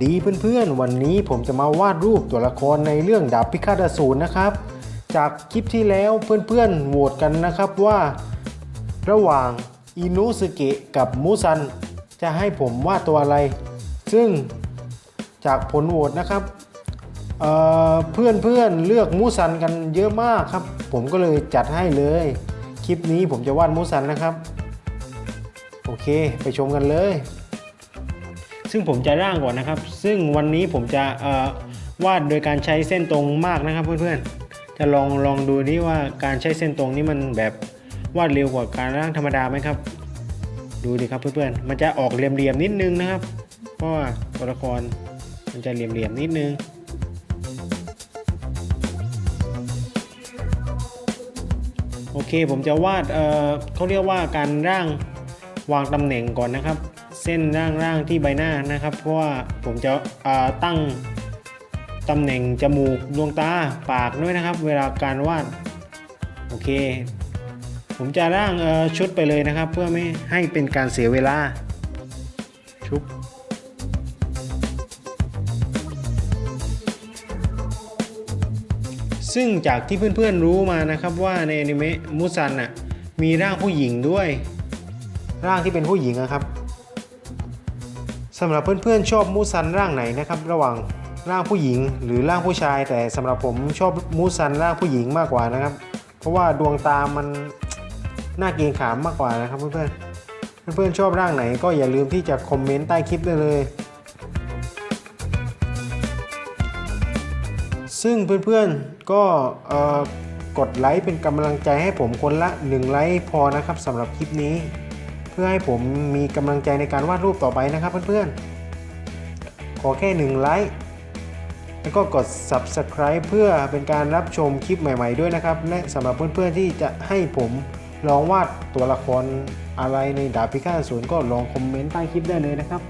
ดีเพื่อนๆ วันนี้ผมจะมาวาดรูปตัวละครในเรื่องดาบพิฆาตอสูรนะครับ จากคลิปที่แล้วเพื่อนๆโหวตกันนะครับว่า ระหว่างอินุสเกะกับมูซัน จะให้ผมวาดตัวอะไร ซึ่งจากผลโหวตนะครับเพื่อนเพื่อนๆเลือกมูซันกันเยอะมากครับ ผมก็เลยจัดให้เลย คลิปนี้ผมจะวาดมูซันนะครับ โอเค ไปชมกันเลย ซึ่งผมจะร่างก่อนนะครับ ซึ่งวันนี้ผมจะวาดโดยการใช้เส้นตรงมากนะครับ เพื่อนๆ จะลองลองดูนี่ว่าการใช้เส้นตรงนี่มันแบบวาดเร็วกว่าการร่างธรรมดาไหมครับ ดูดิครับเพื่อนๆ มันจะออกเหลี่ยมๆนิดนึงนะครับ เพราะว่าตัวละครมันจะเหลี่ยมๆนิดนึงโอเคผมจะวาดเอ่อเขาเรียกว่าการร่างวางตำแหน่งก่อนนะครับ เส้นร่างร่างที่ใบหน้านะครับ เพราะว่าผมจะตั้งตำแหน่งจมูกดวงตาปากด้วยนะครับ เวลาการวาดโอเค ผมจะร่างชุดไปเลยนะครับ เพื่อไม่ให้เป็นการเสียเวลาชุบซึ่งจากที่เพื่อนๆรู้มานะครับว่าในอนิเมะมูซันน่ะมีร่างผู้หญิงด้วย ร่างที่เป็นผู้หญิงนะครับ สำหรับเพื่อนๆชอบมูซันร่างไหนนะครับ ระหว่างร่างผู้หญิงหรือร่างผู้ชาย แต่สำหรับผมชอบมูซันร่างผู้หญิงมากกว่านะครับ เพราะว่าดวงตามันน่าเกรงขามมากกว่านะครับเพื่อนๆเพื่อนๆชอบร่างไหนก็อย่าลืมที่จะคอมเมนต์ใต้คลิปได้เลย ซึ่งเพื่อนๆก็เอ่อกดไลค์เป็นกำลังใจให้ผมคนละ 1 ไลค์พอนะครับสำหรับคลิปนี้ เพื่อให้ผมมีกำลังใจในการวาดรูปต่อไปนะครับเพื่อนๆ ขอแค่1ไลค์แล้วก็กด Subscribe เพื่อเป็นการรับชมคลิปใหม่ ๆด้วยนะครับ และสำหรับเพื่อนๆที่จะให้ผมลองวาดตัวละครอะไรในดาบพิฆาตอสูรก็ลองคอมเมนต์ใต้คลิปได้เลยนะครับ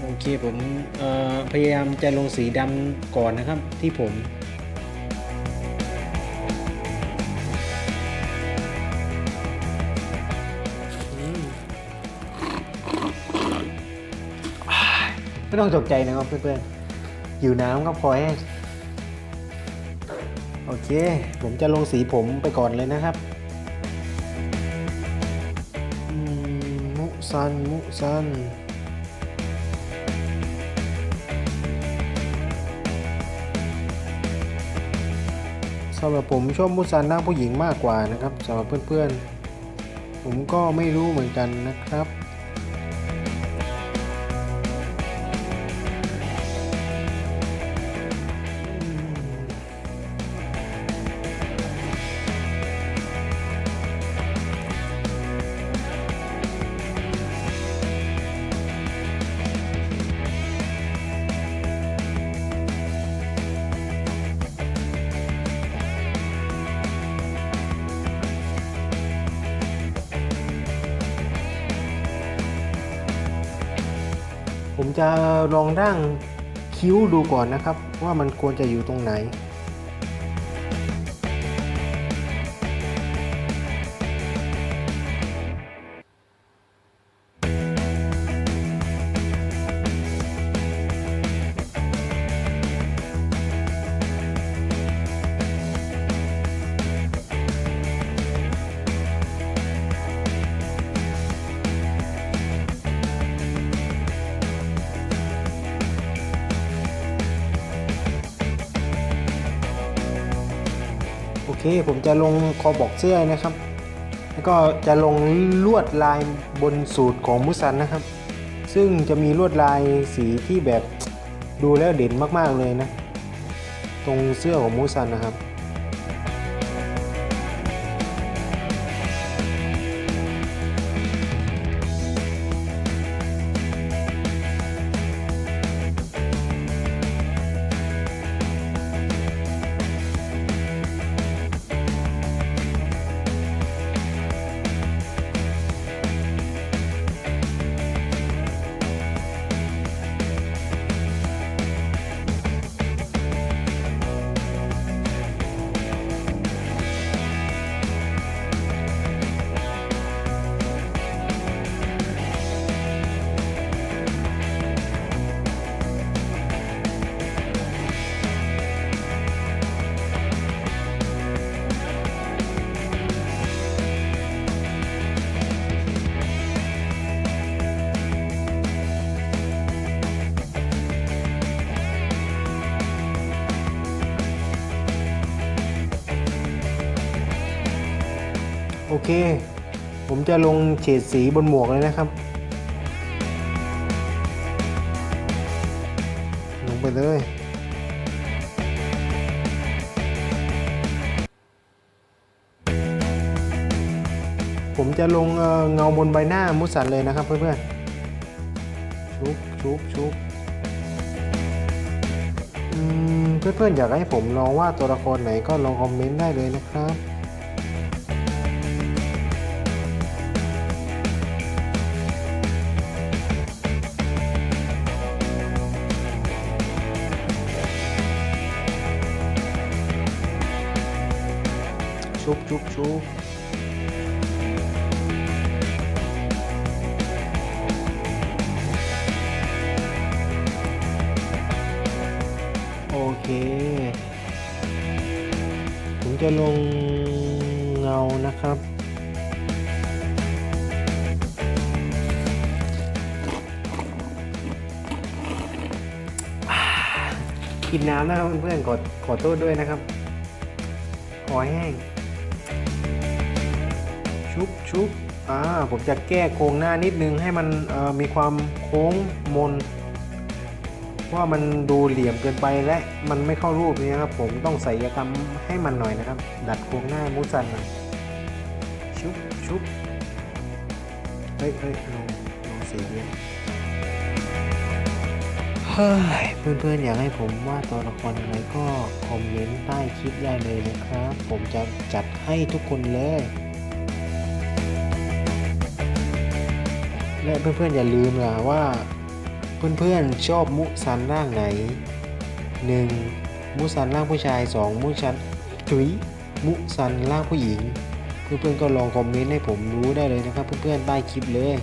โอเคผมพยายามจะลงสีดำก่อนนะครับที่ผม ไม่ต้องตกใจนะครับเพื่อนๆอยู่น้ำก็พอแห้งโอเค ผมจะลงสีผมไปก่อนเลยนะครับมมุซัน มุซันสำหรับผมชอบมุซันหน้าผู้หญิงมากกว่านะครับสำหรับเพื่อนๆ ผมก็ไม่รู้เหมือนกันนะครับ จะลองร่างคิ้วดูก่อนนะครับ ว่ามันควรจะอยู่ตรงไหน เคผมจะลงคอบอกเสื้อนะครับ แล้วก็จะลงลวดลายบนสูตรของมุสันนะครับ ซึ่งจะมีลวดลายสีที่แบบดูแล้วเด่นมากๆเลยนะ ตรงเสื้อของมุสันนะครับ เค ผมจะลงเฉดสีบนหมวกเลยนะครับ ลงไปเลยผมจะลงเงาบนใบหน้ามุสันเลยนะครับเพื่อนๆ ชุบชุบชุบเพื่อนๆ อยากให้ผมลองว่าตัวละครไหนก็ลองคอมเมนต์ได้เลยนะครับ ชุบชุบชุบโอเค ผมจะลงเงานะครับ กินน้ำนะครับเพื่อนๆขอขอโทษด้วยนะครับคอแห้ง ชุบชุบอ่าผมจะแก้โครงหน้านิดนึงให้มันมีความโค้งมนว่ามันดูเหลี่ยมเกินไปและมันไม่เข้ารูปนี้ครับ ผมต้องใส่ยกรรมให้มันหน่อยนะครับ ดัดโครงหน้ามุสันหน่อยชุบชุบเฮ้ยเฮ้ยลงลงสีเดียเฮ้ยเพื่อนๆอยากให้ผมวาดตัวละครอะไรก็คอมเมนต์ใต้คลิปได้เลยนะครับ ผมจะจัดให้ทุกคนเลย และเพื่อนๆอย่าลืมนะว่า เพื่อนๆชอบมุสันร่างไหน 1. มุสันร่างผู้ชาย 2. มุสันถุยมุสันร่างผู้หญิง เพื่อนๆก็ลองคอมเมนต์ให้ผมรู้ได้เลยนะครับ เพื่อนๆใต้คลิปเลย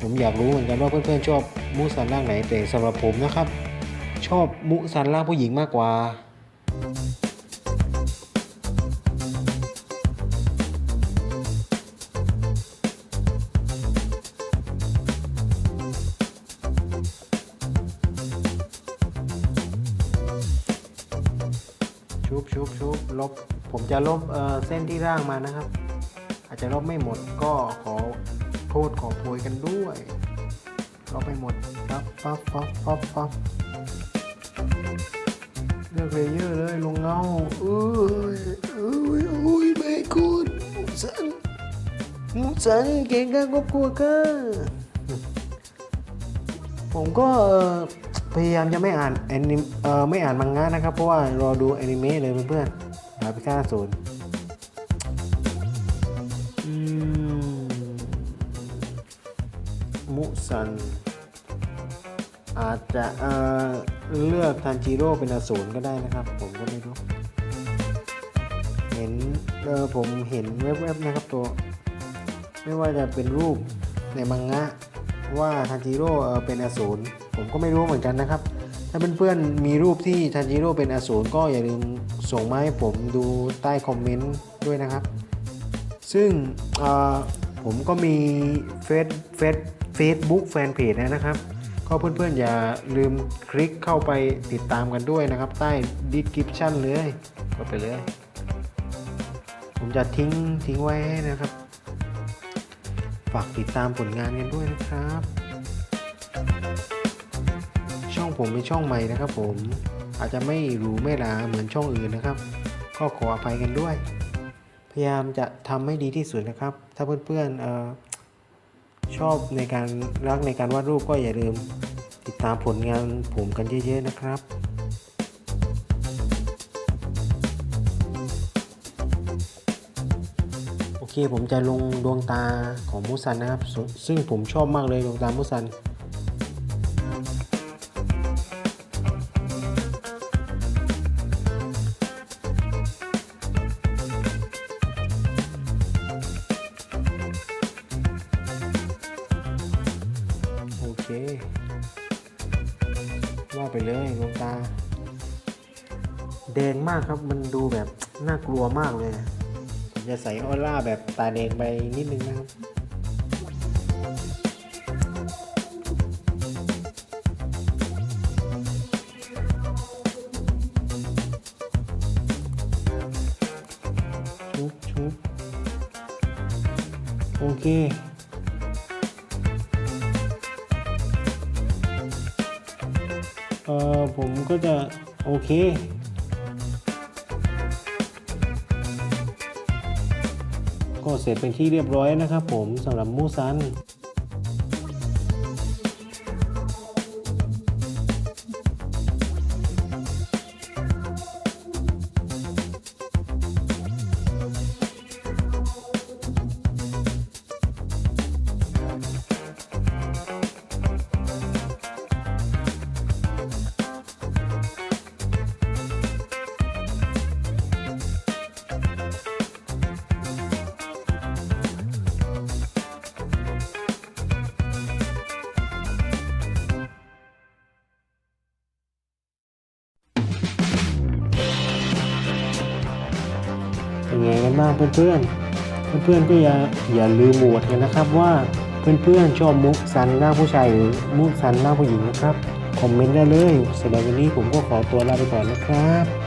ผมอยากรู้เหมือนกันว่าเพื่อนๆชอบมุสันร่างไหนแต่สำหรับผมนะครับ ชอบมุสันร่างผู้หญิงมากกว่า ลบ ผมจะลบเเส้นที่ร่างมานะครับ อาจจะลบไม่หมดก็ขอโทษขอโพยกันด้วยลบไม่หมดปั๊บปั๊บปั๊บปั๊บปั๊บเลือกเลเยอร์เลยลงเงาเอ้ยเอ้ยโอ้ยไม่คุณมุสันมุสันเก่งกันก็กลัวกันผมก็พยายามจะไม่อ่านแอนิเอ่อไม่อ่านมังงะนะครับ เพราะว่ารอดูแอนิเมะเลยเพื่อนๆ ดาบพิฆาศูนย์มุสัน อาจจะเเลือกทันจิโร่เป็นอสูรก็ได้นะครับ ผมก็ไม่รู้ เห็นเออผมเห็นแวบๆนะครับตัว ไม่ว่าจะเป็นรูปในมังงะว่าทันจิโร่เอ่อเป็นอสูรผมก็ไม่รู้เหมือนกันนะครับ ถ้าเพื่อนๆมีรูปที่ทันจิโร่เป็นอสูรก็อย่าลืม ส่งมาให้ผมดูใต้คอมเมนต์ด้วยนะครับ ซึ่งผมก็มีเฟซเฟซเฟซบุ๊กแฟนเพจนะครับ ก็เพื่อนๆอย่าลืมคลิกเข้าไปติดตามกันด้วยนะครับ ใต้ดีสคริปชันเลยก็ไปเลย ผมจะทิ้งทิ้งไว้ให้นะครับ ฝากติดตามผลงานกันด้วยนะครับ ช่องผมเป็นช่องใหม่นะครับผม อาจจะไม่หรูไม่หราเหมือนช่องอื่นนะครับ ก็ขออภัยกันด้วย พยายามจะทำให้ดีที่สุดนะครับ ถ้าเพื่อนๆออชอบในการรักในการวาดรูปก็อย่าลืมติดตามผลงานผมกันเยอะๆนะครับโอเคผมจะลงดวงตาของมุสันนะครับซซึ่งผมชอบมากเลยดวงตามุสัน ครับ มันดูแบบน่ากลัวมากเลย ผมจะใส่ออร่าแบบตาแดงไปนิดนึงนะครับชุบชุบเคเออผมก็จะโอเค เสร็จเป็นที่เรียบร้อยนะครับผมสำหรับมูซันเป็นไงกัน บ้างเพื่อนๆ เพื่อนๆก็อย่าอย่าลืมโหวตกันนะครับว่าเพื่อนๆชอบมุกซันหน้าผู้ชายหรือมุกซันหน้าผู้หญิงนะครับคอมเมนต์ได้เลยสำหรับวันนี้ผมก็ขอตัวลาไปก่อนนะครับ